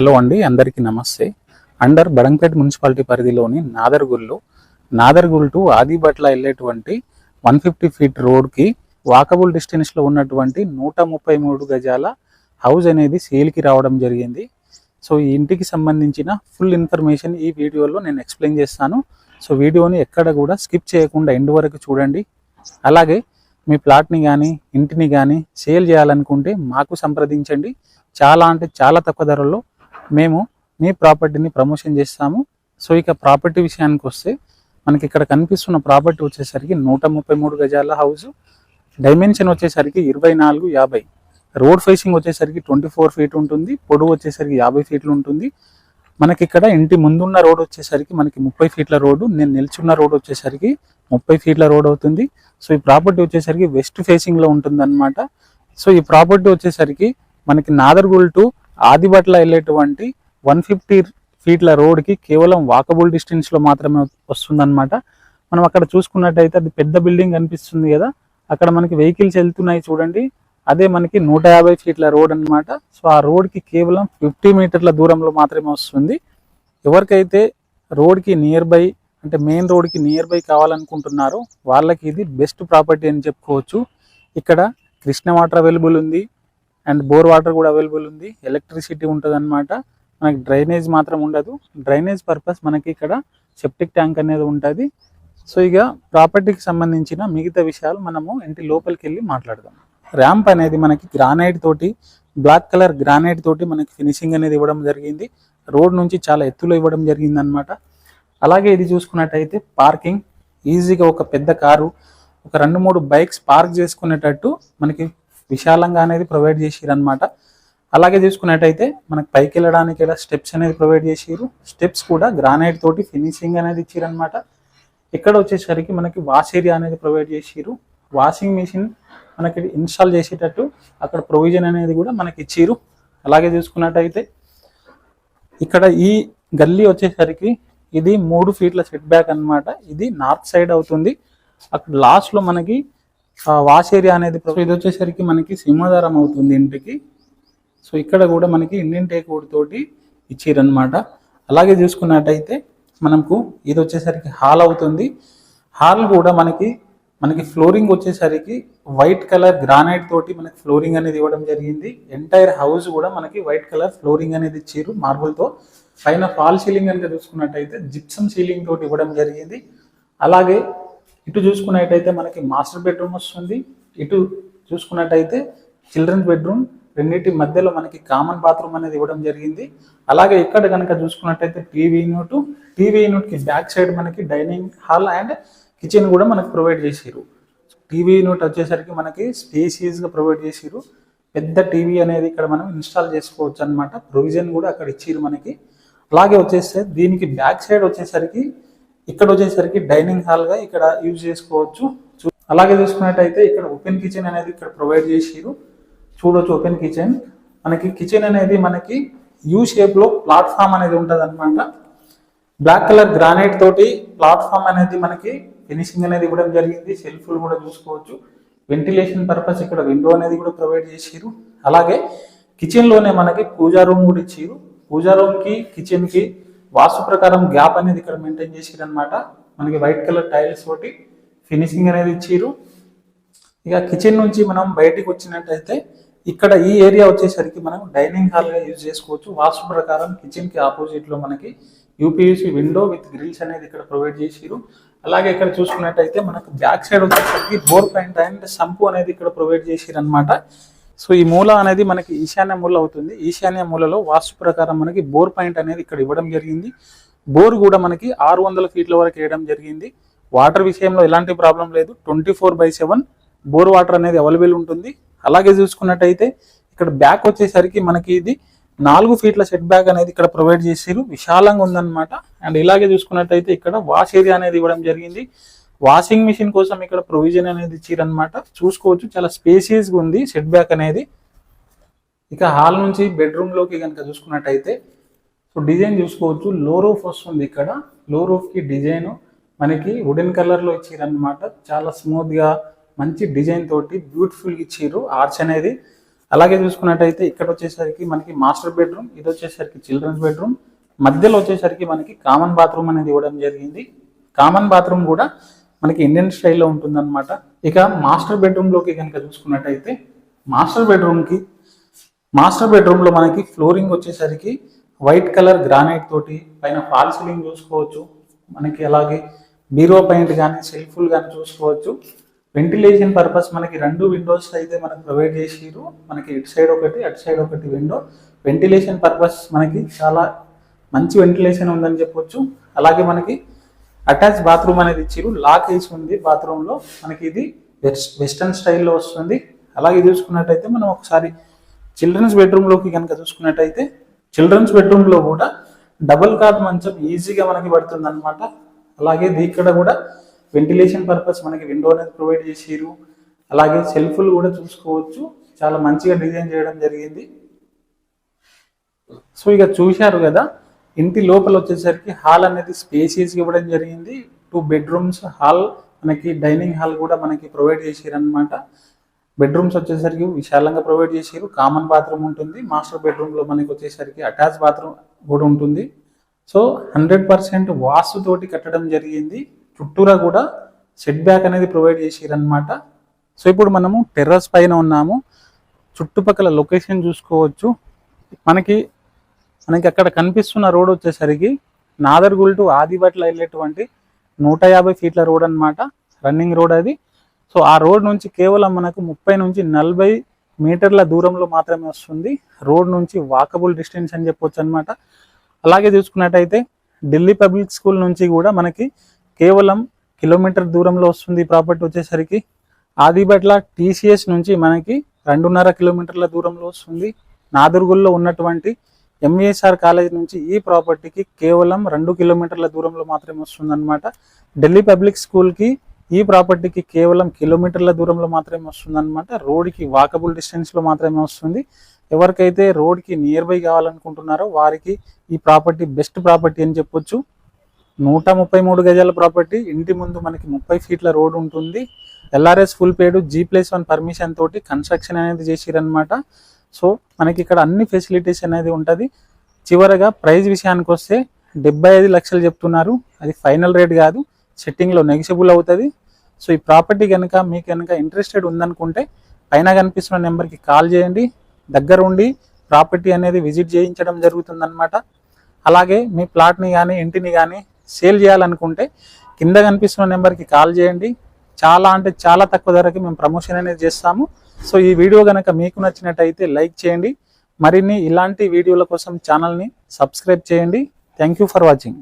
Hello అండి అందరికీ నమస్తే. అండర్ బడంపేట్ మున్సిపాలిటీ పరిధిలోని నాదర్గుల్లో నాదర్గుల్ టు ఆదిబట్ల వెళ్ళేటువంటి వన్ ఫిఫ్టీ ఫీట్ రోడ్కి వాకబుల్ డిస్టెన్స్లో ఉన్నటువంటి నూట ముప్పై మూడు గజాల హౌస్ అనేది సేల్కి రావడం జరిగింది. సో ఈ ఇంటికి సంబంధించిన ఫుల్ ఇన్ఫర్మేషన్ ఈ వీడియోలో నేను ఎక్స్ప్లెయిన్ చేస్తాను. సో వీడియోని ఎక్కడ కూడా స్కిప్ చేయకుండా ఎండ్ వరకు చూడండి. అలాగే మీ ప్లాట్ని కానీ ఇంటిని కానీ సేల్ చేయాలనుకుంటే మాకు సంప్రదించండి. చాలా అంటే చాలా తక్కువ ధరల్లో మేము మీ ప్రాపర్టీని ప్రమోషన్ చేస్తాము. సో ఇక ప్రాపర్టీ విషయానికి వస్తే మనకి ఇక్కడ కనిపిస్తున్న ప్రాపర్టీ వచ్చేసరికి నూట ముప్పై మూడు గజాల హౌస్. డైమెన్షన్ వచ్చేసరికి ఇరవై నాలుగు యాభై. రోడ్ ఫేసింగ్ వచ్చేసరికి ట్వంటీ ఫోర్ ఫీట్ ఉంటుంది. పొడవు వచ్చేసరికి యాభై ఫీట్లు ఉంటుంది. మనకి ఇక్కడ ఇంటి ముందున్న రోడ్ వచ్చేసరికి మనకి ముప్పై ఫీట్ల రోడ్డు. నేను నిల్చున్న రోడ్ వచ్చేసరికి ముప్పై ఫీట్ల రోడ్ అవుతుంది. సో ఈ ప్రాపర్టీ వచ్చేసరికి వెస్ట్ ఫేసింగ్లో ఉంటుంది అనమాట సో ఈ ప్రాపర్టీ వచ్చేసరికి మనకి నాదర్గుల్ టు ఆదిబట్ల వెళ్ళేటువంటి వన్ ఫిఫ్టీ ఫీట్ల రోడ్కి కేవలం వాకబుల్ డిస్టెన్స్లో మాత్రమే వస్తుందన్నమాట. మనం అక్కడ చూసుకున్నట్టయితే అది పెద్ద బిల్డింగ్ కనిపిస్తుంది కదా. అక్కడ మనకి వెహికల్స్ వెళ్తున్నాయి చూడండి. అదే మనకి నూట యాభై ఫీట్ల రోడ్ అన్నమాట. సో ఆ రోడ్కి కేవలం ఫిఫ్టీ మీటర్ల దూరంలో మాత్రమే వస్తుంది. ఎవరికైతే రోడ్కి నియర్ బై అంటే మెయిన్ రోడ్కి నియర్ బై కావాలనుకుంటున్నారో వాళ్ళకి ఇది బెస్ట్ ప్రాపర్టీ అని చెప్పుకోవచ్చు. ఇక్కడ కృష్ణ వాటర్ అవైలబుల్ ఉంది. అండ్ బోర్ వాటర్ కూడా అవైలబుల్ ఉంది. ఎలక్ట్రిసిటీ ఉంటుంది అనమాట మనకి డ్రైనేజ్ మాత్రం ఉండదు. డ్రైనేజ్ పర్పస్ మనకి ఇక్కడ సెప్టిక్ ట్యాంక్ అనేది ఉంటుంది. సో ఇక ప్రాపర్టీకి సంబంధించిన మిగతా విషయాలు మనము ఇంటి లోపలికి వెళ్ళి మాట్లాడదాం. ర్యాంప్ అనేది మనకి గ్రానైట్ తోటి బ్లాక్ కలర్ గ్రానైట్ తోటి మనకి ఫినిషింగ్ అనేది ఇవ్వడం జరిగింది. రోడ్ నుంచి చాలా ఎత్తులో ఇవ్వడం జరిగింది అనమాట అలాగే ఇది చూసుకున్నట్టయితే పార్కింగ్ ఈజీగా ఒక పెద్ద కారు ఒక రెండు మూడు బైక్స్ పార్క్ చేసుకునేటట్టు మనకి విశాలంగా అనేది ప్రొవైడ్ చేసిరు అనమాట అలాగే చూసుకున్నట్టయితే మనకి పైకి వెళ్ళడానికి ఇలా స్టెప్స్ అనేది ప్రొవైడ్ చేసిరు. స్టెప్స్ కూడా గ్రానైట్ తోటి ఫినిషింగ్ అనేది ఇచ్చిరనమాట ఇక్కడ వచ్చేసరికి మనకి వాష్ ఏరియా అనేది ప్రొవైడ్ చేసిరు. వాషింగ్ మిషన్ మనకి ఇన్స్టాల్ చేసేటట్టు అక్కడ ప్రొవిజన్ అనేది కూడా మనకి ఇచ్చిరు. అలాగే చూసుకున్నట్టయితే ఇక్కడ ఈ గల్లీ వచ్చేసరికి ఇది మూడు ఫీట్ల సెట్ బ్యాక్ అన్నమాట. ఇది నార్త్ సైడ్ అవుతుంది. అక్కడ లాస్ట్లో మనకి వాష్ ఏరియా అనేది సో ఇది వచ్చేసరికి మనకి సింహధారం అవుతుంది ఇంటికి. సో ఇక్కడ కూడా మనకి ఇండియన్ టేక్ తోటి ఇచ్చిరనమాట అలాగే చూసుకున్నట్టయితే మనకు ఇది వచ్చేసరికి హాల్ అవుతుంది. హాల్ కూడా మనకి మనకి ఫ్లోరింగ్ వచ్చేసరికి వైట్ కలర్ గ్రానైట్ తోటి మనకి ఫ్లోరింగ్ అనేది ఇవ్వడం జరిగింది. ఎంటైర్ హౌస్ కూడా మనకి వైట్ కలర్ ఫ్లోరింగ్ అనేది ఇచ్చారు మార్బుల్తో పైన ఫాల్ సీలింగ్ కనుక చూసుకున్నట్టయితే జిప్సమ్ సీలింగ్ తోటి ఇవ్వడం జరిగింది. అలాగే ఇటు చూసుకున్నట్టయితే మనకి మాస్టర్ బెడ్రూమ్ వస్తుంది. ఇటు చూసుకున్నట్టయితే చిల్డ్రన్ బెడ్రూమ్. రెండింటి మధ్యలో మనకి కామన్ బాత్రూమ్ అనేది ఇవ్వడం జరిగింది. అలాగే ఇక్కడ కనుక చూసుకున్నట్టయితే టీవీ యూనిట్. టీవీ యూనిట్కి బ్యాక్ సైడ్ మనకి డైనింగ్ హాల్ అండ్ కిచెన్ కూడా మనకి ప్రొవైడ్ చేసారు టీవీ యూనిట్ వచ్చేసరికి మనకి స్పేసీస్గా ప్రొవైడ్ చేసారు పెద్ద టీవీ అనేది ఇక్కడ మనం ఇన్స్టాల్ చేసుకోవచ్చు అనమాట ప్రొవిజన్ కూడా అక్కడ ఇచ్చారు మనకి. అలాగే వచ్చేస్తే దీనికి బ్యాక్ సైడ్ వచ్చేసరికి ఇక్కడ వచ్చేసరికి డైనింగ్ హాల్గా ఇక్కడ యూజ్ చేసుకోవచ్చు. చూ- అలాగే చూసుకున్నట్టయితే ఇక్కడ ఓపెన్ కిచెన్ అనేది ఇక్కడ ప్రొవైడ్ చేసిరు చూడొచ్చు ఓపెన్ కిచెన్. మనకి కిచెన్ అనేది మనకి యూ షేప్లో ప్లాట్ఫామ్ అనేది ఉంటది అనమాట బ్లాక్ కలర్ గ్రానైట్ తోటి ప్లాట్ఫామ్ అనేది మనకి ఫినిషింగ్ అనేది ఇవ్వడం జరిగింది. సెల్ఫ్లు కూడా చూసుకోవచ్చు. వెంటిలేషన్ పర్పస్ ఇక్కడ విండో అనేది కూడా ప్రొవైడ్ చేసిరు అలాగే కిచెన్లోనే మనకి పూజా రూమ్ కూడా ఇచ్చిరు పూజా రూమ్కి కిచెన్కి వాస్తు ప్రకారం గ్యాప్ అనేది ఇక్కడ మెయింటైన్ చేసిరు అనమాట మనకి వైట్ కలర్ టైల్స్ తోటి ఫినిషింగ్ అనేది ఇచ్చిరు ఇక కిచెన్ నుంచి మనం బయటికి వచ్చినట్టయితే ఇక్కడ ఈ ఏరియా వచ్చేసరికి మనం డైనింగ్ హాల్గా యూజ్ చేసుకోవచ్చు. వాస్తు ప్రకారం కిచెన్కి ఆపోజిట్లో మనకి యూపీయూసీ విండో విత్ గ్రిల్స్ అనేది ఇక్కడ ప్రొవైడ్ చేసిరు అలాగే ఇక్కడ చూసుకున్నట్టయితే మనకు బ్యాక్ సైడ్ వచ్చేసరికి బోర్ పాయింట్ అండ్ సంపు అనేది ఇక్కడ ప్రొవైడ్ చేసిరు అనమాట సో ఈ మూల అనేది మనకి ఈశాన్య మూల అవుతుంది. ఈశాన్య మూలలో వాస్తు ప్రకారం మనకి బోర్ పాయింట్ అనేది ఇక్కడ ఇవ్వడం జరిగింది. బోర్ కూడా మనకి ఆరు వందల ఫీట్ల వరకు వేయడం జరిగింది. వాటర్ విషయంలో ఎలాంటి ప్రాబ్లం లేదు. Twenty four by seven bore water అనేది అవైలబుల్ ఉంటుంది. అలాగే చూసుకున్నట్టయితే ఇక్కడ బ్యాక్ వచ్చేసరికి మనకి ఇది నాలుగు ఫీట్ల సెట్ బ్యాక్ అనేది ఇక్కడ ప్రొవైడ్ చేసారు విశాలంగా ఉందన్నమాట. అండ్ ఇలాగే చూసుకున్నట్టయితే ఇక్కడ వాష్ ఏరియా అనేది ఇవ్వడం జరిగింది. వాషింగ్ మిషన్ కోసం ఇక్కడ ప్రొవిజన్ అనేది ఇచ్చిరనమాట చూసుకోవచ్చు చాలా స్పేసియస్గా ఉంది సెట్ బ్యాక్ అనేది. ఇక హాల్ నుంచి బెడ్రూమ్లోకి కనుక చూసుకున్నట్టయితే సో డిజైన్ చూసుకోవచ్చు. లో రూఫ్ వస్తుంది ఇక్కడ. లో రూఫ్కి డిజైన్ మనకి వుడెన్ కలర్లో ఇచ్చిరన్నమాట. చాలా స్మూత్గా మంచి డిజైన్ తోటి బ్యూటిఫుల్గా ఇచ్చిర్రు ఆర్చ్ అనేది. అలాగే చూసుకున్నట్టయితే ఇక్కడ వచ్చేసరికి మనకి మాస్టర్ బెడ్రూమ్ ఇది వచ్చేసరికి చిల్డ్రన్స్ బెడ్రూమ్. మధ్యలో వచ్చేసరికి మనకి కామన్ బాత్రూమ్ అనేది ఇవ్వడం జరిగింది. కామన్ బాత్రూమ్ కూడా మనకి ఇండియన్ స్టైల్లో ఉంటుందన్నమాట. ఇక మాస్టర్ బెడ్రూమ్లోకి కనుక చూసుకున్నట్టయితే మాస్టర్ బెడ్రూమ్కి మాస్టర్ బెడ్రూమ్లో మనకి ఫ్లోరింగ్ వచ్చేసరికి వైట్ కలర్ గ్రానైట్ తోటి పైన ఫాల్ సీలింగ్ చూసుకోవచ్చు. మనకి అలాగే బీరో పాయింట్ కానీ సెల్ఫుల్ కానీ చూసుకోవచ్చు. వెంటిలేషన్ పర్పస్ మనకి రెండు విండోస్ అయితే మనకు ప్రొవైడ్ చేసిరు మనకి ఇటు సైడ్ ఒకటి అటు సైడ్ ఒకటి విండో. వెంటిలేషన్ పర్పస్ మనకి చాలా మంచి వెంటిలేషన్ ఉందని చెప్పొచ్చు. అలాగే మనకి అటాచ్ బాత్రూమ్ అనేది ఇచ్చిరు లాక్ వేసి ఉంది బాత్రూమ్లో. మనకి ఇది వెస్ట్ వెస్టర్న్ స్టైల్లో వస్తుంది. అలాగే చూసుకున్నట్టయితే మనం ఒకసారి చిల్డ్రన్స్ బెడ్రూమ్లోకి కనుక చూసుకున్నట్టయితే చిల్డ్రన్స్ బెడ్రూమ్లో కూడా డబుల్ కాట్ మంచం ఈజీగా మనకి పడుతుంది అనమాట అలాగే ఇక్కడ కూడా వెంటిలేషన్ పర్పస్ మనకి విండో అనేది ప్రొవైడ్ చేసిరు అలాగే సెల్ఫ్లు కూడా చూసుకోవచ్చు. చాలా మంచిగా డిజైన్ చేయడం జరిగింది. సో ఇక చూశారు కదా ఇంటి లోపల వచ్చేసరికి హాల్ అనేది స్పేసియస్ ఇవ్వడం జరిగింది. టూ బెడ్రూమ్స్ హాల్ మనకి డైనింగ్ హాల్ కూడా మనకి ప్రొవైడ్ చేసారు అనమాట బెడ్రూమ్స్ వచ్చేసరికి విశాలంగా ప్రొవైడ్ చేసారు కామన్ బాత్రూమ్ ఉంటుంది. మాస్టర్ బెడ్రూమ్లో మనకి వచ్చేసరికి అటాచ్ బాత్రూమ్ కూడా ఉంటుంది. సో హండ్రెడ్ పర్సెంట్ వాసుతోటి కట్టడం జరిగింది. చుట్టూరా కూడా సెట్ బ్యాక్ అనేది ప్రొవైడ్ చేసారు అనమాట సో ఇప్పుడు మనము టెర్రస్ పైన ఉన్నాము. చుట్టుపక్కల లొకేషన్ చూసుకోవచ్చు. మనకి మనకి అక్కడ కనిపిస్తున్న రోడ్ వచ్చేసరికి నాదర్గుల్ టు ఆదిబట్ల వెళ్ళేటువంటి నూట యాభై ఫీట్ల రోడ్ అన్నమాట రన్నింగ్ రోడ్ అది. సో ఆ రోడ్ నుంచి కేవలం మనకు ముప్పై నుంచి నలభై మీటర్ల దూరంలో మాత్రమే వస్తుంది. రోడ్ నుంచి వాకబుల్ డిస్టెన్స్ అని చెప్పొచ్చు అనమాట అలాగే చూసుకున్నట్టయితే ఢిల్లీ పబ్లిక్ స్కూల్ నుంచి కూడా మనకి కేవలం కిలోమీటర్ దూరంలో వస్తుంది ప్రాపర్టీ వచ్చేసరికి. ఆదిబట్ల టీసీఎస్ నుంచి మనకి రెండున్నర కిలోమీటర్ల దూరంలో వస్తుంది. నాదుర్గుల్లో ఉన్నటువంటి ఎంఏఎస్ఆర్ కాలేజ్ నుంచి ఈ ప్రాపర్టీకి కేవలం రెండు కిలోమీటర్ల దూరంలో మాత్రమే వస్తుంది అనమాట ఢిల్లీ పబ్లిక్ స్కూల్కి ఈ ప్రాపర్టీకి కేవలం కిలోమీటర్ల దూరంలో మాత్రమే వస్తుంది అనమాట రోడ్కి వాకబుల్ డిస్టెన్స్లో మాత్రమే వస్తుంది. ఎవరికైతే రోడ్కి నియర్ బై కావాలనుకుంటున్నారో వారికి ఈ ప్రాపర్టీ బెస్ట్ ప్రాపర్టీ అని చెప్పొచ్చు. నూట ముప్పై మూడు గజాల ప్రాపర్టీ ఇంటి ముందు మనకి ముప్పై ఫీట్ల రోడ్ ఉంటుంది. LRS full paid G plus one permission తోటి కన్స్ట్రక్షన్ అనేది చేసిరనమాట సో మనకి ఇక్కడ అన్ని ఫెసిలిటీస్ అనేది ఉంటుంది. చివరగా ప్రైజ్ విషయానికి వస్తే డెబ్బై ఐదు లక్షలు చెప్తున్నారు. అది ఫైనల్ రేట్ కాదు. సెట్టింగ్లో నెగిషిబుల్ అవుతుంది. సో ఈ ప్రాపర్టీ కనుక మీకు కనుక ఇంట్రెస్టెడ్ ఉందనుకుంటే పైన కనిపిస్తున్న నెంబర్కి కాల్ చేయండి. దగ్గర ఉండి ప్రాపర్టీ అనేది విజిట్ చేయించడం జరుగుతుందన్నమాట. అలాగే మీ ప్లాట్ని కానీ ఇంటిని కానీ సేల్ చేయాలనుకుంటే కింద కనిపిస్తున్న నెంబర్కి కాల్ చేయండి. చాలా అంటే చాలా తక్కువ ధరకి మేము ప్రమోషన్ అనేది చేస్తాము. సో ఈ వీడియో కనుక మీకు నచ్చినట్టయితే లైక్ చేయండి. మరిన్ని ఇలాంటి వీడియోల కోసం ఛానల్ని సబ్స్క్రైబ్ చేయండి. Thank you for watching